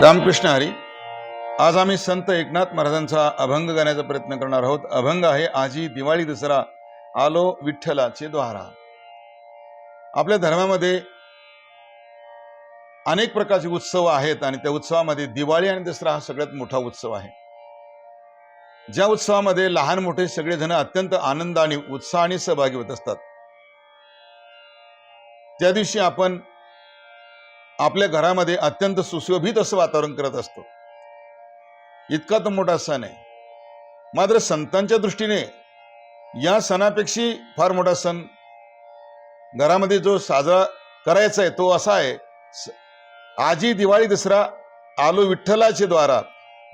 रामकृष्ण हरी आज आम्ही संत एकनाथ महाराजांचा अभंग गाण्याचा प्रयत्न करणार आहोत. अभंग आहे आजी दिवाळी दसरा आलो विठ्ठलाचे द्वारा. आपल्या धर्मामध्ये अनेक प्रकारचे उत्सव आहेत आणि त्या उत्सवामध्ये दिवाळी आणि दसरा हा सगळ्यात मोठा उत्सव आहे. ज्या उत्सवामध्ये लहान मोठे सगळेजण अत्यंत आनंदाने उत्साहाने सहभागी होत असतात. त्या दिवशी आपण आपल्या घरामध्ये अत्यंत सुशोभित असं वातावरण करत असतो. इतका तो मोठा सण आहे. मात्र संतांच्या दृष्टीने या सणापेक्षा फार मोठा सण घरामध्ये जो साजरा करायचा आहे तो असा आहे आजी दिवाळी दसरा आलो विठ्ठलाचे द्वारा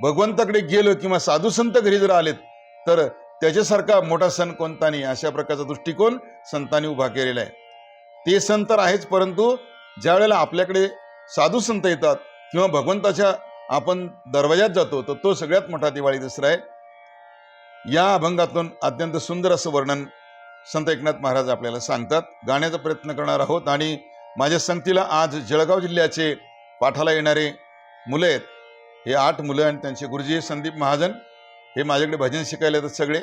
भगवंताकडे गेलो किंवा साधू संत घरी जर आलेत तर त्याच्यासारखा मोठा सण कोणता नाही अशा प्रकारचा दृष्टिकोन संतांनी उभा केलेला आहे. ते सण तर आहेच परंतु ज्या वेळेला आपल्याकडे साधू संत येतात किंवा भगवंताच्या आपण दरवाजात जातो तर तो सगळ्यात मोठा दिवाळी दसरा आहे. या अभंगातून अत्यंत सुंदर असं वर्णन संत एकनाथ महाराज आपल्याला सांगतात. गाण्याचा प्रयत्न करणार आहोत आणि माझ्या संगतीला आज जळगाव जिल्ह्याचे पाठाला येणारे मुलं आहेत. हे आठ मुलं आणि त्यांचे गुरुजी संदीप महाजन. हे माझ्याकडे भजन शिकायला येतात सगळे.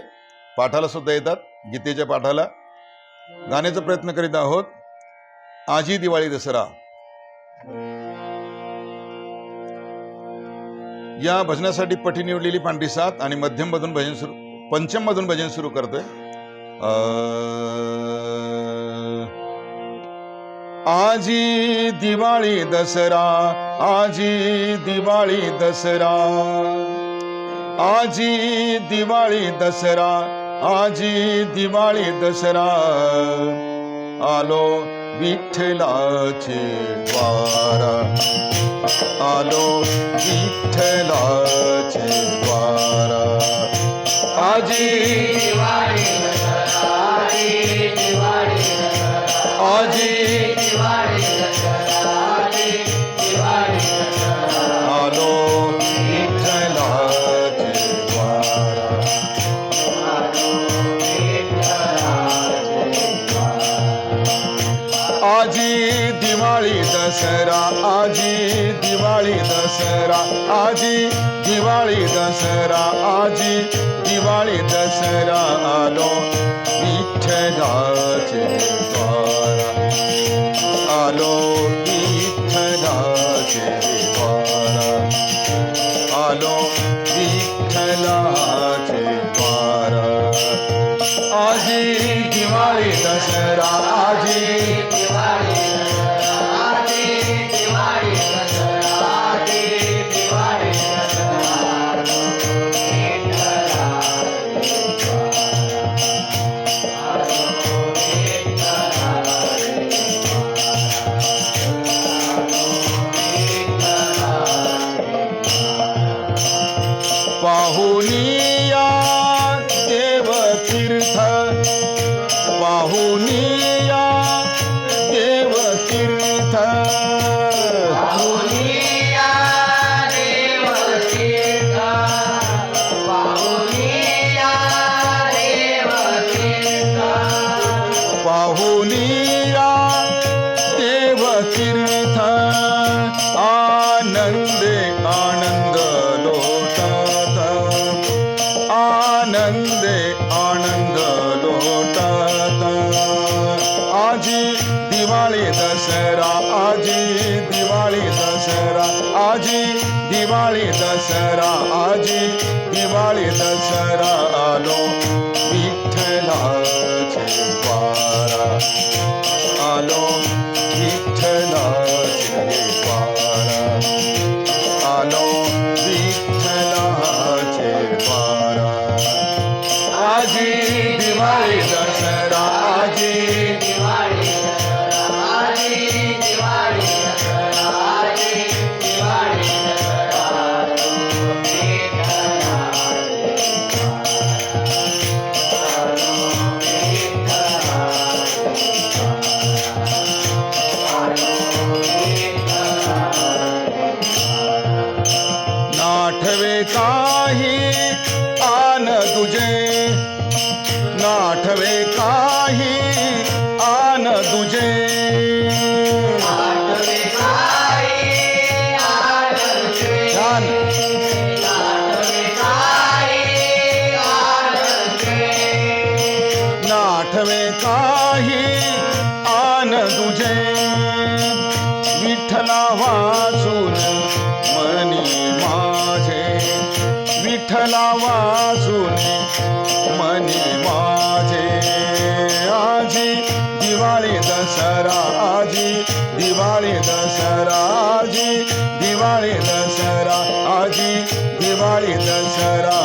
पाठाला सुद्धा येतात गीतेच्या पाठाला. गाण्याचा प्रयत्न करीत आहोत. आजी दिवाळी दसरा. या भजनासाठी पठी निवडलेली पांढरी सात आणि मध्यम मधून भजन सुरू पंचम मधून भजन सुरू करतोय. आजी दिवाळी दसरा आजी दिवाळी दसरा. आजी दिवाळी दसरा आजी दिवाळी दसरा. आलो विठ्ठलाचे द्वारा. आलो विठ्ठलाचे द्वारा. आजी आजी. आजी. आजी दिवाळी दसरा आजी दिवाळी दसरा आलो. विठ्ठलाचे द्वारा. आलो विठ्ठलाचे द्वारा. आलो विठ्ठलाचे द्वारा. आजी दिवाळी दसरा आजी पाहुनिया देव तीर्थ. पाहुनिया देव तीर्थ. पाहुनिया देव तीर्थ. दसरा आजी दिवाळी दसरा आलो. विठ्ठलाचे द्वारा आलो. विठ्ठलाचे द्वारा नाही आन तुझे. नाठवे काही आन तुझे. विठ्ठला वाजून मनी माझे आजी दिवाळी दसरा आजी दिवाळी दसरा आजी दिवाळी दसरा आजी दिवाळी दसरा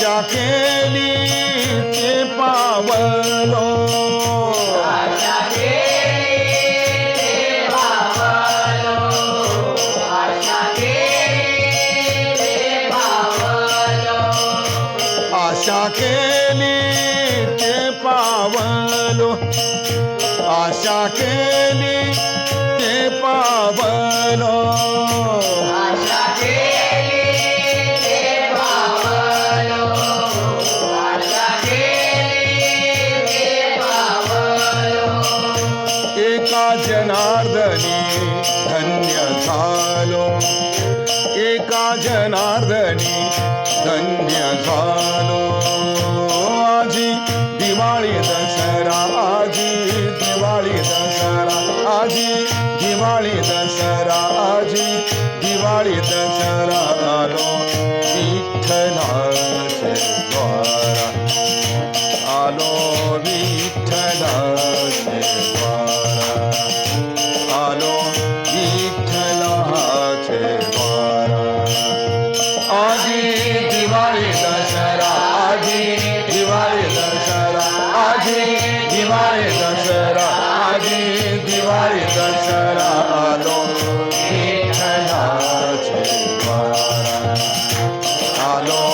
आशा केली ते पावलो आशा केली ते पावलो आशा केली ते पावलो जनार्दनी धन्य झालो. आजी दिवाळी दसरा आजी दिवाळी दसरा आजी दिवाळी दसरा आजी दिवाळी दसरा आलो विठ्ठलाचे द्वारा. आलो विठ्ठलाचे द्वारा. દિવાળી દશરા આજે દિવાળી દશરા આજે દિવાળી દશરા આજે દિવાળી દશરા આલો આલો